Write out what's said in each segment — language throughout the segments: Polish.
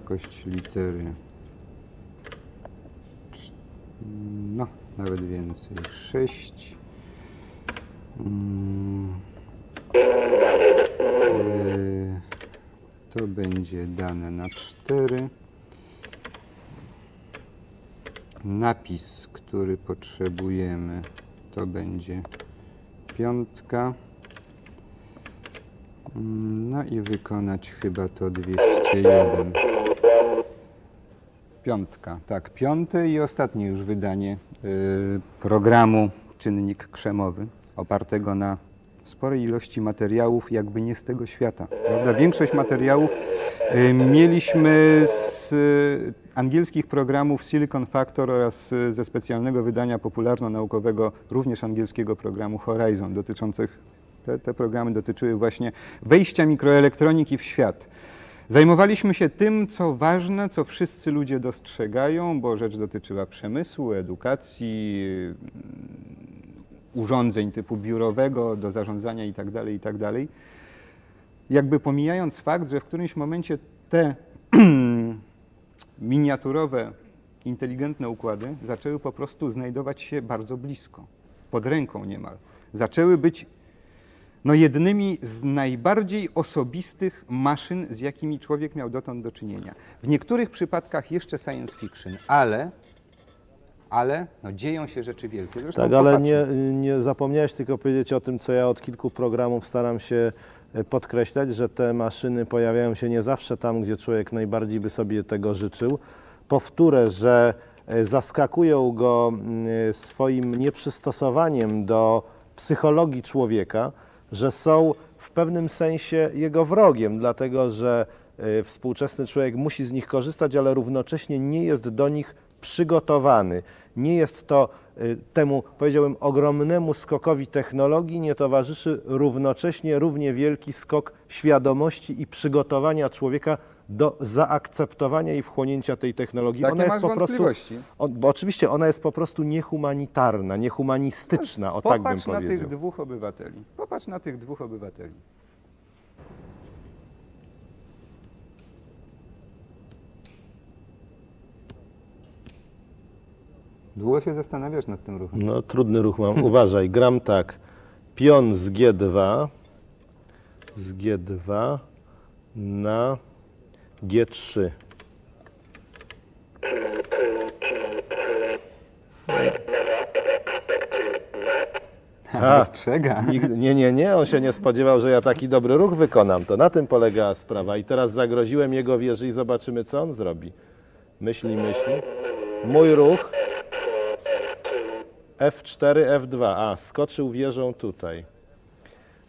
Szerokość litery. No, nawet więcej. 6. Mm. Yy, To będzie dane na 4. Napis, który potrzebujemy, to będzie piątka. Mm, No i wykonać chyba to 201. Piątka, tak, piąte i ostatnie już wydanie y, programu Czynnik Krzemowy, opartego na sporej ilości materiałów, jakby nie z tego świata. Prawda? Większość materiałów y, mieliśmy z y, angielskich programów Silicon Factor oraz ze specjalnego wydania popularno-naukowego, również angielskiego programu Horizon, dotyczących te, te programy dotyczyły właśnie wejścia mikroelektroniki w świat. Zajmowaliśmy się tym, co ważne, co wszyscy ludzie dostrzegają, bo rzecz dotyczyła przemysłu, edukacji, mm, urządzeń typu biurowego do zarządzania itd., itd. Jakby pomijając fakt, że w którymś momencie te miniaturowe, inteligentne układy zaczęły po prostu znajdować się bardzo blisko, pod ręką niemal. Zaczęły być no jednymi z najbardziej osobistych maszyn, z jakimi człowiek miał dotąd do czynienia. W niektórych przypadkach jeszcze science fiction, ale, ale no dzieją się rzeczy wielkie. Zresztą Tak, ale nie, nie zapomniałeś tylko powiedzieć o tym, co ja od kilku programów staram się e, podkreślać, że te maszyny pojawiają się nie zawsze tam, gdzie człowiek najbardziej by sobie tego życzył. Powtórę, że e, zaskakują go mm, swoim nieprzystosowaniem do psychologii człowieka, że są w pewnym sensie jego wrogiem, dlatego że e, współczesny człowiek musi z nich korzystać, ale równocześnie nie jest do nich przygotowany. Nie jest to y, temu, powiedziałbym, ogromnemu skokowi technologii, nie towarzyszy równocześnie równie wielki skok świadomości i przygotowania człowieka do zaakceptowania i wchłonięcia tej technologii. Ona jest po prostu, on, bo oczywiście ona jest po prostu niehumanitarna, niehumanistyczna, o tak bym Popatrz na powiedział. tych dwóch obywateli. Popatrz na tych dwóch obywateli. Długo się zastanawiasz nad tym ruchem. No, trudny ruch mam. Uważaj, gram tak. Pion z G2, z G2 na G3. A. Wystrzega. Nigdy, nie, nie, nie, on się nie spodziewał, że ja taki dobry ruch wykonam. To na tym polegała sprawa. I teraz zagroziłem jego wieży i zobaczymy, co on zrobi. Myśli, myśli. Mój ruch. F4, F2. A, skoczył wieżą tutaj.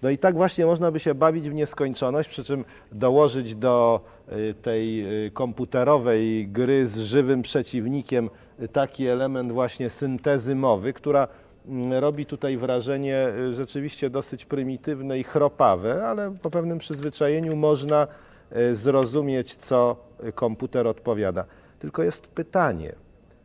No i tak właśnie można by się bawić w nieskończoność, przy czym dołożyć do y, tej y, komputerowej gry z żywym przeciwnikiem y, taki element właśnie syntezy mowy, która mm, robi tutaj wrażenie rzeczywiście dosyć prymitywne i chropawe, ale po pewnym przyzwyczajeniu można zrozumieć, co komputer odpowiada. Tylko jest pytanie,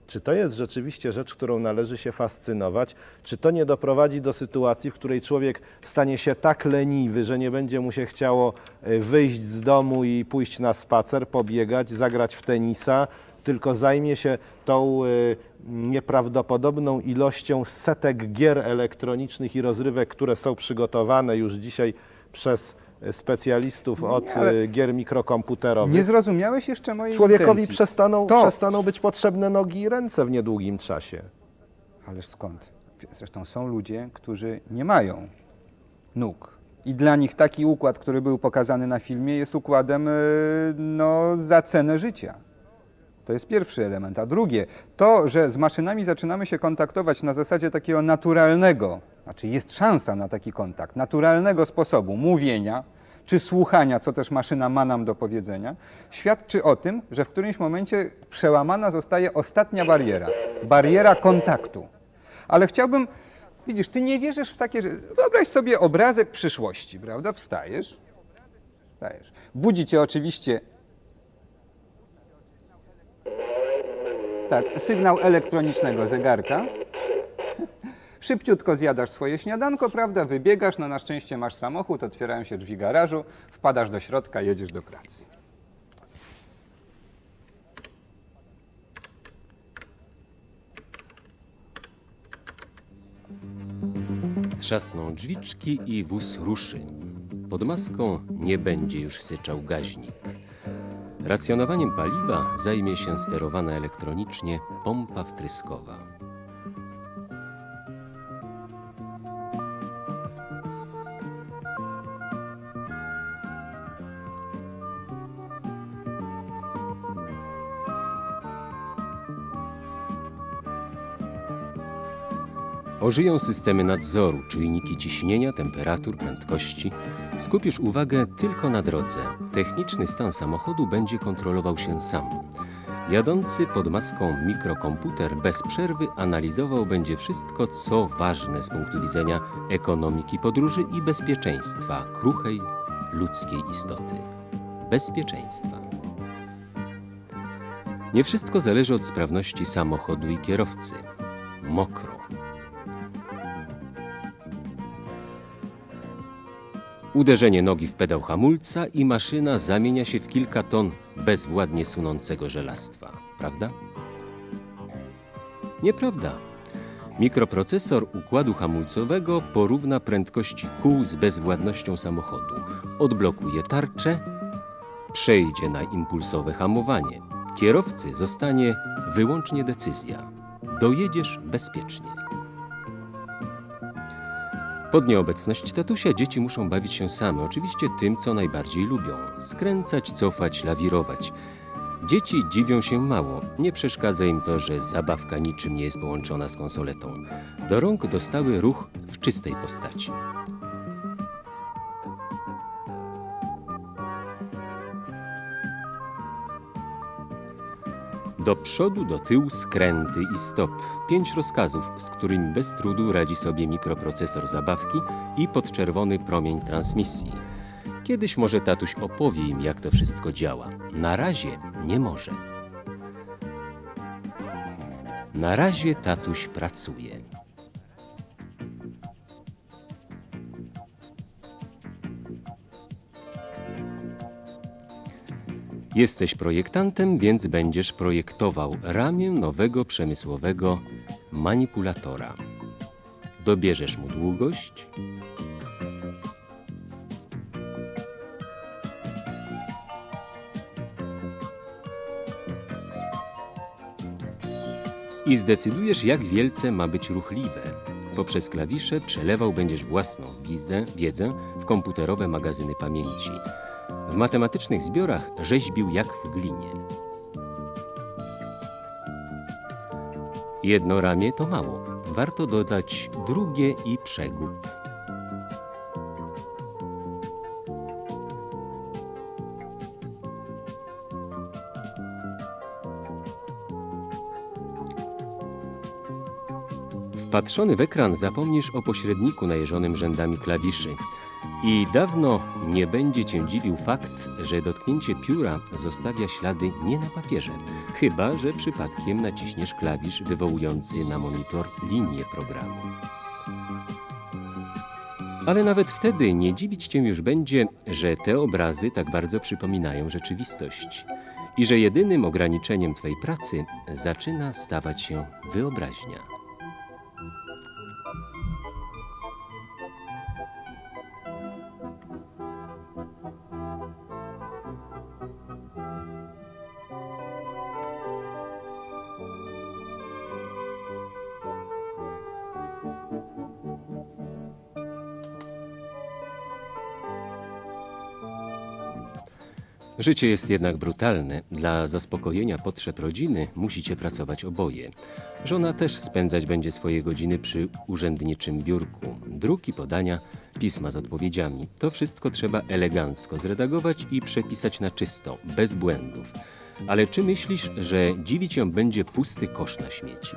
czy to jest rzeczywiście rzecz, którą należy się fascynować? Czy to nie doprowadzi do sytuacji, w której człowiek stanie się tak leniwy, że nie będzie mu się chciało e, wyjść z domu i pójść na spacer, pobiegać, zagrać w tenisa, tylko zajmie się tą e, nieprawdopodobną ilością setek gier elektronicznych i rozrywek, które są przygotowane już dzisiaj przez specjalistów od nie, e, gier mikrokomputerowych. Nie zrozumiałeś jeszcze mojej Człowiekowi intencji. przestaną, To- przestaną być potrzebne nogi i ręce w niedługim czasie. Ależ skąd? Zresztą są ludzie, którzy nie mają nóg. I dla nich taki układ, który był pokazany na filmie, jest układem e, no, za cenę życia. To jest pierwszy element. A drugie, to, że z maszynami zaczynamy się kontaktować na zasadzie takiego naturalnego, znaczy jest szansa na taki kontakt, naturalnego sposobu mówienia czy słuchania, co też maszyna ma nam do powiedzenia, świadczy o tym, że w którymś momencie przełamana zostaje ostatnia bariera bariera kontaktu. Ale chciałbym, widzisz, ty nie wierzysz w takie. Wyobraź sobie obrazek przyszłości, prawda? Wstajesz, wstajesz. Budzi cię oczywiście tak, sygnał elektronicznego zegarka. Szybciutko zjadasz swoje śniadanko, prawda? Wybiegasz, no na szczęście masz samochód, otwierają się drzwi garażu, wpadasz do środka, jedziesz do pracy. Trzasną drzwiczki i wóz ruszy. Pod maską nie będzie już syczał gaźnik. Racjonowaniem paliwa zajmie się sterowana elektronicznie pompa wtryskowa. Ożyją systemy nadzoru, czujniki ciśnienia, temperatur, prędkości. Skupisz uwagę tylko na drodze. Techniczny stan samochodu będzie kontrolował się sam. Jadący pod maską mikrokomputer bez przerwy analizował będzie wszystko, co ważne z punktu widzenia ekonomiki podróży i bezpieczeństwa kruchej ludzkiej istoty. Bezpieczeństwa. Nie wszystko zależy od sprawności samochodu i kierowcy. Mokro. Uderzenie nogi w pedał hamulca i maszyna zamienia się w kilka ton bezwładnie sunącego żelastwa, prawda? Nieprawda. Mikroprocesor układu hamulcowego porówna prędkości kół z bezwładnością samochodu, odblokuje tarczę, przejdzie na impulsowe hamowanie. Kierowcy zostanie wyłącznie decyzja. Dojedziesz bezpiecznie. Pod nieobecność tatusia dzieci muszą bawić się same, oczywiście tym, co najbardziej lubią. Skręcać, cofać, lawirować. Dzieci dziwią się mało. Nie przeszkadza im to, że zabawka niczym nie jest połączona z konsoletą. Do rąk dostały ruch w czystej postaci. Do przodu, do tyłu, skręty i stop. Pięć rozkazów, z którymi bez trudu radzi sobie mikroprocesor zabawki i podczerwony promień transmisji. Kiedyś może tatuś opowie im, jak to wszystko działa. Na razie nie może. Na razie tatuś pracuje. Jesteś projektantem, więc będziesz projektował ramię nowego przemysłowego manipulatora. Dobierzesz mu długość, i zdecydujesz, jak wielce ma być ruchliwe. Poprzez klawisze przelewał będziesz własną wiedzę, wiedzę w komputerowe magazyny pamięci. W matematycznych zbiorach rzeźbił jak w glinie. Jedno ramię to mało. Warto dodać drugie i przegub. Wpatrzony w ekran zapomnisz o pośredniku najeżonym rzędami klawiszy. I dawno nie będzie cię dziwił fakt, że dotknięcie pióra zostawia ślady nie na papierze, chyba że przypadkiem naciśniesz klawisz wywołujący na monitor linię programu. Ale nawet wtedy nie dziwić cię już będzie, że te obrazy tak bardzo przypominają rzeczywistość i że jedynym ograniczeniem twej pracy zaczyna stawać się wyobraźnia. Życie jest jednak brutalne. Dla zaspokojenia potrzeb rodziny musicie pracować oboje. Żona też spędzać będzie swoje godziny przy urzędniczym biurku. Druk i podania, pisma z odpowiedziami. To wszystko trzeba elegancko zredagować i przepisać na czysto, bez błędów. Ale czy myślisz, że dziwić ją będzie pusty kosz na śmieci?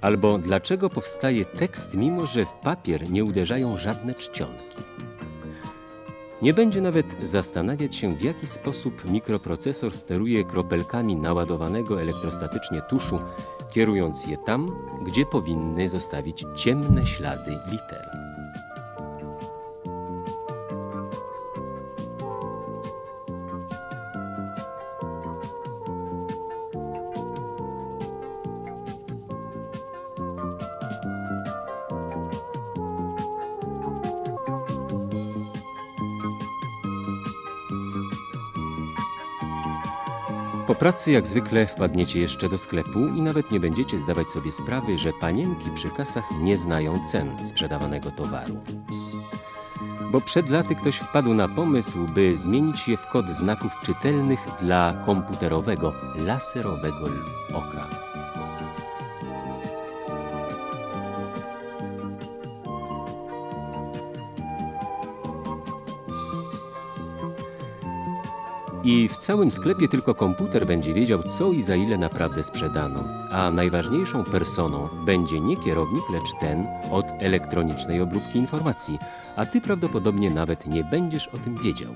Albo dlaczego powstaje tekst, mimo że w papier nie uderzają żadne czcionki? Nie będzie nawet zastanawiać się, w jaki sposób mikroprocesor steruje kropelkami naładowanego elektrostatycznie tuszu kierując je tam, gdzie powinny zostawić ciemne ślady liter. Po pracy jak zwykle wpadniecie jeszcze do sklepu i nawet nie będziecie zdawać sobie sprawy, że panienki przy kasach nie znają cen sprzedawanego towaru. Bo przed laty ktoś wpadł na pomysł, by zmienić je w kod znaków czytelnych dla komputerowego, laserowego oka. I w całym sklepie tylko komputer będzie wiedział, co i za ile naprawdę sprzedano. A najważniejszą personą będzie nie kierownik, lecz ten od elektronicznej obróbki informacji. A ty prawdopodobnie nawet nie będziesz o tym wiedział.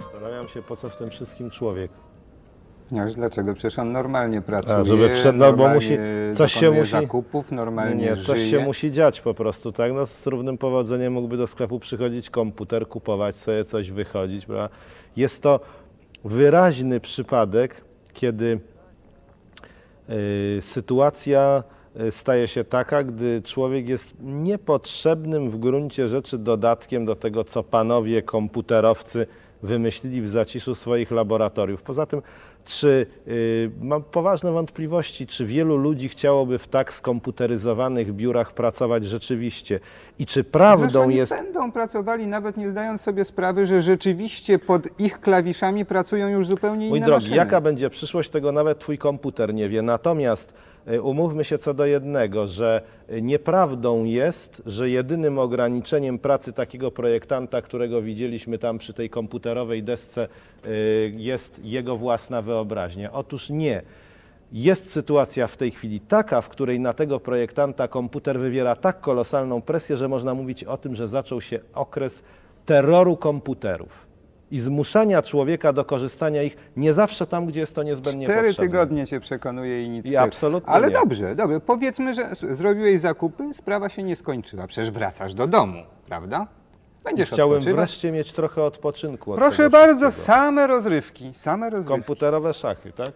Zastanawiam się, po co w tym wszystkim człowiek. Aż dlaczego? Przecież on normalnie pracuje, żeby wszedł- no bo musi- coś się musi- zakupów, normalnie Nie, coś żyje. się musi dziać po prostu, tak? No, z równym powodzeniem mógłby do sklepu przychodzić komputer, kupować sobie coś, wychodzić, prawda? Jest to wyraźny przypadek, kiedy y, sytuacja y, staje się taka, gdy człowiek jest niepotrzebnym w gruncie rzeczy dodatkiem do tego, co panowie komputerowcy wymyślili w zaciszu swoich laboratoriów. Poza tym, czy y, mam poważne wątpliwości, czy wielu ludzi chciałoby w tak skomputeryzowanych biurach pracować rzeczywiście i czy prawdą oni jest będą pracowali, nawet nie zdając sobie sprawy, że rzeczywiście pod ich klawiszami pracują już zupełnie Mój inne drogi, maszyny. jaka będzie przyszłość, tego nawet twój komputer nie wie. Natomiast umówmy się co do jednego, że nieprawdą jest, że jedynym ograniczeniem pracy takiego projektanta, którego widzieliśmy tam przy tej komputerowej desce, y, jest jego własna wyobraźnia. Otóż nie. Jest sytuacja w tej chwili taka, w której na tego projektanta komputer wywiera tak kolosalną presję, że można mówić o tym, że zaczął się okres terroru komputerów i zmuszania człowieka do korzystania ich nie zawsze tam, gdzie jest to niezbędnie Cztery potrzebne. tygodnie cię przekonuje i nic I z absolutnie Ale nie. dobrze, dobrze. Powiedzmy, że s- zrobiłeś zakupy, sprawa się nie skończyła. Przecież wracasz do domu, prawda? Będziesz Chciałem odpoczywać. wreszcie mieć trochę odpoczynku. Od Proszę tego bardzo, wszystkiego. same rozrywki, same rozrywki. Komputerowe szachy, tak?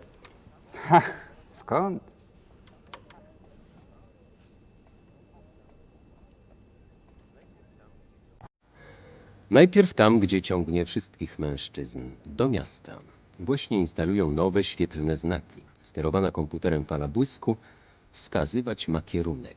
Skąd? Najpierw tam, gdzie ciągnie wszystkich mężczyzn, do miasta. Właśnie instalują nowe świetlne znaki. Sterowana komputerem fala błysku wskazywać ma kierunek.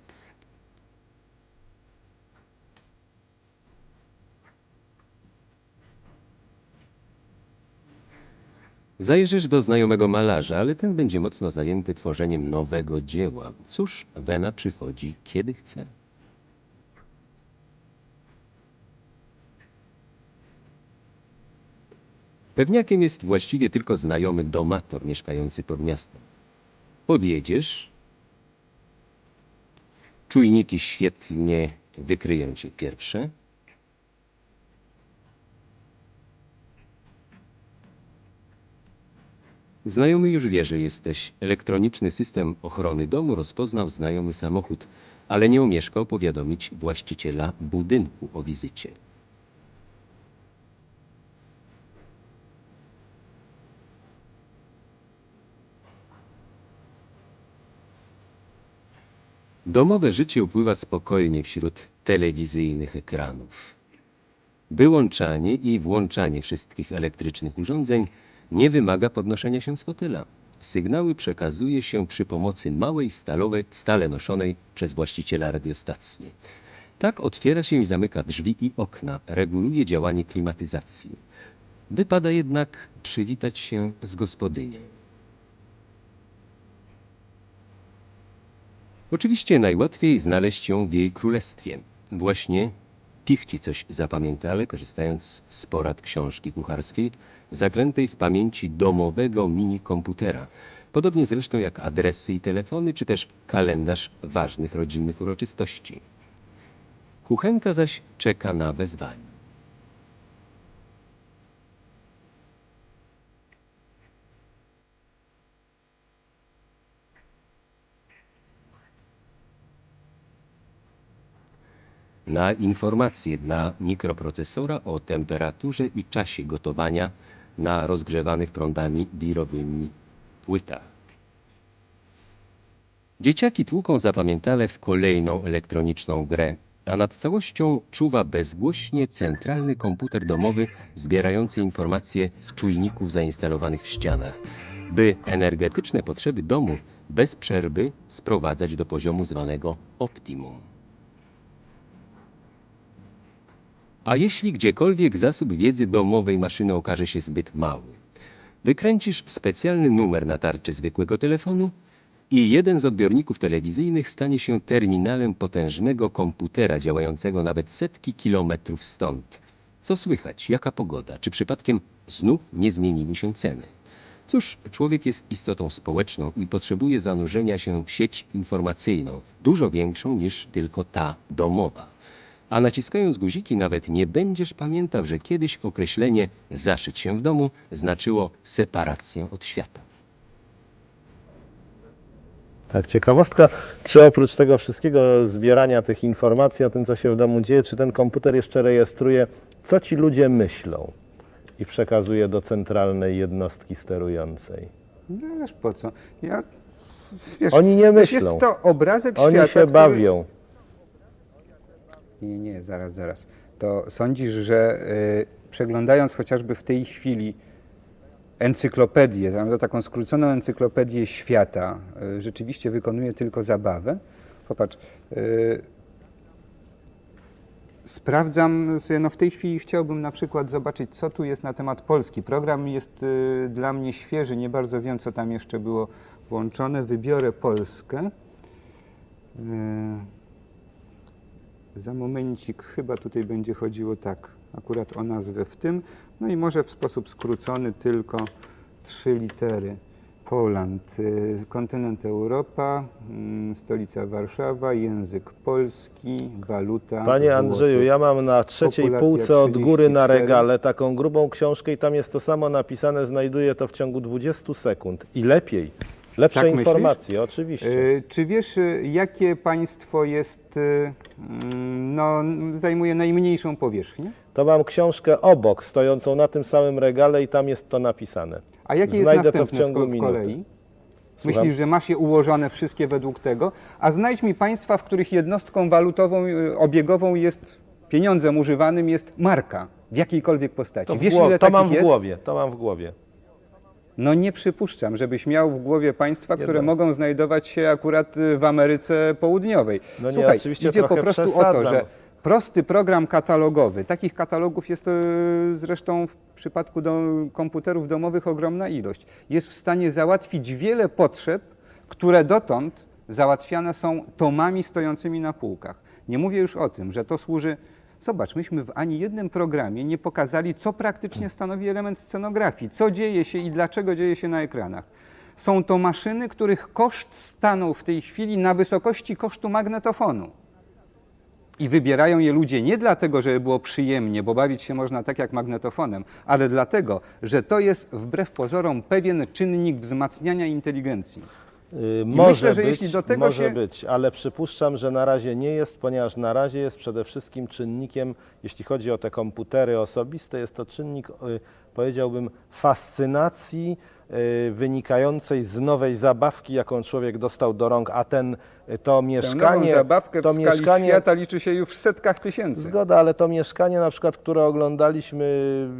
Zajrzysz do znajomego malarza, ale ten będzie mocno zajęty tworzeniem nowego dzieła. Cóż, Wena przychodzi kiedy chce. Pewniakiem jest właściwie tylko znajomy domator mieszkający pod miastem. Podjedziesz, czujniki świetnie wykryją cię pierwsze. Znajomy już wie, że jesteś. Elektroniczny system ochrony domu rozpoznał znajomy samochód, ale nie omieszkał powiadomić właściciela budynku o wizycie. Domowe życie upływa spokojnie wśród telewizyjnych ekranów. Wyłączanie i włączanie wszystkich elektrycznych urządzeń nie wymaga podnoszenia się z fotela. Sygnały przekazuje się przy pomocy małej stalowej, stale noszonej przez właściciela radiostacji. Tak otwiera się i zamyka drzwi i okna, reguluje działanie klimatyzacji. Wypada jednak przywitać się z gospodynią. Oczywiście najłatwiej znaleźć ją w jej królestwie. Właśnie Pichci coś zapamięta, ale korzystając z porad książki kucharskiej, zaklętej w pamięci domowego mini-komputera. Podobnie zresztą jak adresy i telefony, czy też kalendarz ważnych rodzinnych uroczystości. Kuchenka zaś czeka na wezwanie. Na informacje dla mikroprocesora o temperaturze i czasie gotowania na rozgrzewanych prądami wirowymi płytach. Dzieciaki tłuką zapamiętale w kolejną elektroniczną grę, a nad całością czuwa bezgłośnie centralny komputer domowy zbierający informacje z czujników zainstalowanych w ścianach, by energetyczne potrzeby domu bez przerwy sprowadzać do poziomu zwanego optimum. A jeśli gdziekolwiek zasób wiedzy domowej maszyny okaże się zbyt mały, wykręcisz specjalny numer na tarczy zwykłego telefonu i jeden z odbiorników telewizyjnych stanie się terminalem potężnego komputera działającego nawet setki kilometrów stąd. Co słychać? Jaka pogoda? Czy przypadkiem znów nie zmieniły się ceny? Cóż, człowiek jest istotą społeczną i potrzebuje zanurzenia się w sieć informacyjną, dużo większą niż tylko ta domowa. A naciskając guziki nawet nie będziesz pamiętał, że kiedyś określenie zaszyć się w domu znaczyło separację od świata. Tak, ciekawostka, czy oprócz tego wszystkiego zbierania tych informacji o tym, co się w domu dzieje, czy ten komputer jeszcze rejestruje, co ci ludzie myślą i przekazuje do centralnej jednostki sterującej? No ależ po co? Ja, wiesz, Oni nie myślą. Jest to obrazek Oni świata, się który... bawią. Nie, nie, zaraz, zaraz. To sądzisz, że y, przeglądając chociażby w tej chwili encyklopedię, taką skróconą encyklopedię świata, y, rzeczywiście wykonuje tylko zabawę? Popatrz, y, sprawdzam sobie, no w tej chwili chciałbym na przykład zobaczyć, co tu jest na temat Polski. Program jest y, dla mnie świeży, nie bardzo wiem, co tam jeszcze było włączone. Wybiorę Polskę. Y, za momencik chyba tutaj będzie chodziło tak, akurat o nazwę w tym. No i może w sposób skrócony tylko trzy litery. Poland, y, kontynent Europa, mm, stolica Warszawa, język polski, waluta. Panie złoto. Andrzeju, ja mam na trzeciej Populacja półce od góry na 34. regale taką grubą książkę i tam jest to samo napisane, znajduję to w ciągu 20 sekund. I lepiej, lepsze Tak informacje, oczywiście. Y, Czy wiesz, y, jakie państwo jest, y, mm, no, zajmuje najmniejszą powierzchnię? To mam książkę obok, stojącą na tym samym regale i tam jest to napisane. A jakie jest Znajdę to w następne ciągu minuty. kolei? Słucham? Myślisz, że masz je ułożone wszystkie według tego? A znajdź mi państwa, w których jednostką walutową, obiegową jest pieniądzem używanym jest marka w jakiejkolwiek postaci. To, w Wiesz, ile to mam w jest? głowie, to mam w głowie. No nie przypuszczam, żebyś miał w głowie państwa, które mogą znajdować się akurat w Ameryce Południowej. No nie, Słuchaj, oczywiście idzie po prostu o to, przesadzam. że prosty program katalogowy, takich katalogów jest y, zresztą w przypadku do komputerów domowych ogromna ilość, jest w stanie załatwić wiele potrzeb, które dotąd załatwiane są tomami stojącymi na półkach. Nie mówię już o tym, że to służy. Zobacz, myśmy w ani jednym programie nie pokazali, co praktycznie stanowi element scenografii, co dzieje się i dlaczego dzieje się na ekranach. Są to maszyny, których koszt stanął w tej chwili na wysokości kosztu magnetofonu. I wybierają je ludzie nie dlatego, żeby było przyjemnie, bo bawić się można tak jak magnetofonem, ale dlatego, że to jest wbrew pozorom pewien czynnik wzmacniania inteligencji. Yy, może myślę, że być, jeśli do tego może się- być, ale przypuszczam, że na razie nie jest, ponieważ na razie jest przede wszystkim czynnikiem, jeśli chodzi o te komputery osobiste, jest to czynnik, yy, powiedziałbym, fascynacji yy, wynikającej z nowej zabawki, jaką człowiek dostał do rąk, a ten to mieszkanie, zabawkę to w skali mieszkanie, świata liczy się już w setkach tysięcy. Zgoda, ale to mieszkanie na przykład, które oglądaliśmy,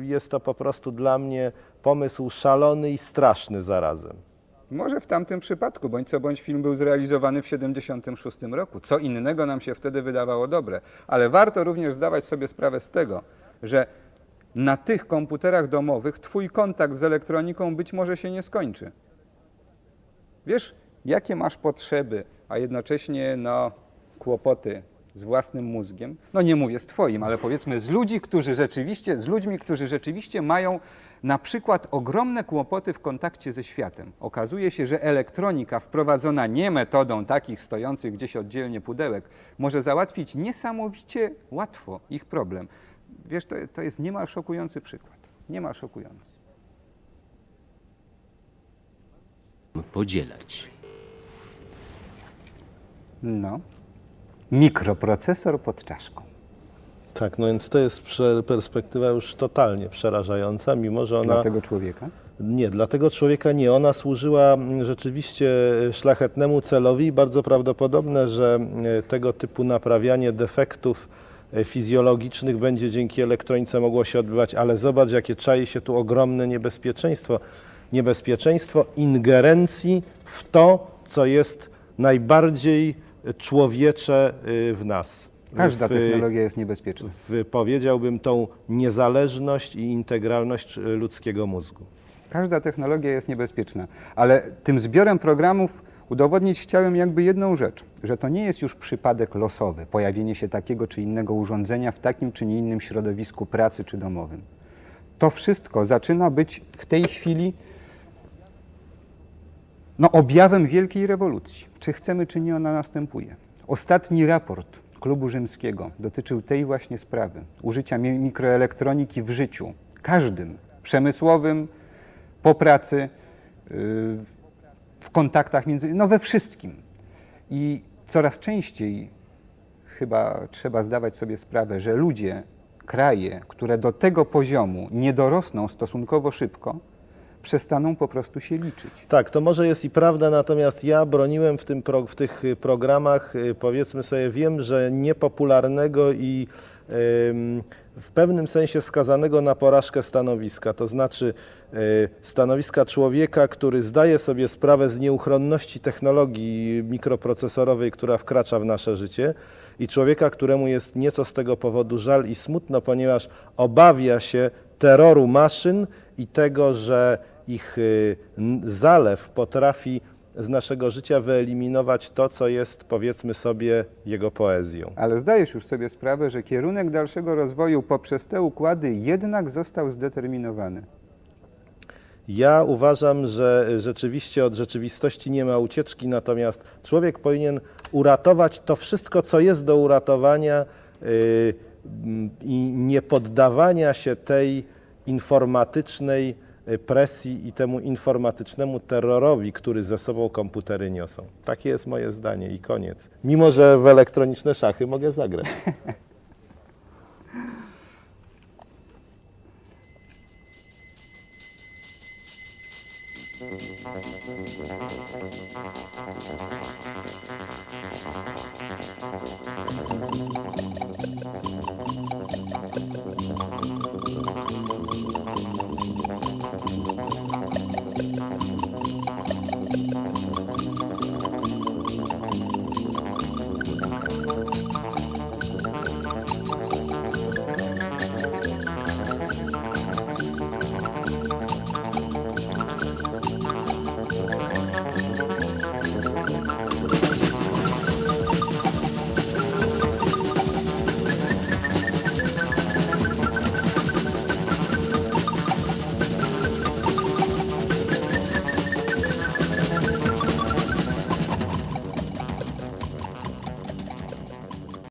jest to po prostu dla mnie pomysł szalony i straszny zarazem. Może w tamtym przypadku, bądź co bądź film był zrealizowany w 1976 roku. Co innego nam się wtedy wydawało dobre. Ale warto również zdawać sobie sprawę z tego, że na tych komputerach domowych twój kontakt z elektroniką być może się nie skończy. Wiesz, jakie masz potrzeby, a jednocześnie no, kłopoty z własnym mózgiem? No nie mówię z twoim, ale powiedzmy z ludzi, którzy rzeczywiście, z ludźmi, którzy rzeczywiście mają na przykład ogromne kłopoty w kontakcie ze światem. Okazuje się, że elektronika wprowadzona nie metodą takich stojących gdzieś oddzielnie pudełek może załatwić niesamowicie łatwo ich problem. Wiesz, to, to jest niemal szokujący przykład. Niemal szokujący. Podzielać. No. Mikroprocesor pod czaszką. Tak, no więc to jest perspektywa już totalnie przerażająca, mimo że ona... Dla tego człowieka? Nie, dla tego człowieka nie. Ona służyła mm, rzeczywiście szlachetnemu celowi i bardzo prawdopodobne, że e, tego typu naprawianie defektów e, fizjologicznych będzie dzięki elektronice mogło się odbywać, ale zobacz, jakie czai się tu ogromne niebezpieczeństwo. Niebezpieczeństwo ingerencji w to, co jest najbardziej człowiecze y, w nas. Każda w, technologia jest niebezpieczna. w, powiedziałbym, tą niezależność i integralność y, ludzkiego mózgu. Każda technologia jest niebezpieczna, ale tym zbiorem programów udowodnić chciałem jakby jedną rzecz, że to nie jest już przypadek losowy, pojawienie się takiego czy innego urządzenia w takim czy nie innym środowisku pracy czy domowym. To wszystko zaczyna być w tej chwili no, objawem wielkiej rewolucji. Czy chcemy, czy nie, ona następuje. Ostatni raport Klubu Rzymskiego dotyczył tej właśnie sprawy. Użycia mi- mikroelektroniki w życiu, każdym, przemysłowym, po pracy, yy, w kontaktach między, no we wszystkim. I coraz częściej chyba trzeba zdawać sobie sprawę, że ludzie, kraje, które do tego poziomu nie dorosną stosunkowo szybko, przestaną po prostu się liczyć. Tak, to może jest i prawda, natomiast ja broniłem w, tym w tych y, programach, y, powiedzmy sobie, wiem, że niepopularnego i w pewnym sensie skazanego na porażkę stanowiska, to znaczy y, stanowiska człowieka, który zdaje sobie sprawę z nieuchronności technologii mikroprocesorowej, która wkracza w nasze życie i człowieka, któremu jest nieco z tego powodu żal i smutno, ponieważ obawia się terroru maszyn i tego, że ich y, zalew potrafi z naszego życia wyeliminować to, co jest, powiedzmy sobie, jego poezją. Ale zdajesz już sobie sprawę, że kierunek dalszego rozwoju poprzez te układy jednak został zdeterminowany. Ja uważam, że rzeczywiście od rzeczywistości nie ma ucieczki, natomiast człowiek powinien uratować to wszystko, co jest do uratowania y, i nie poddawania się tej informatycznej y, presji i temu informatycznemu terrorowi, który ze sobą komputery niosą. Takie jest moje zdanie i koniec. Mimo, że w elektroniczne szachy mogę zagrać.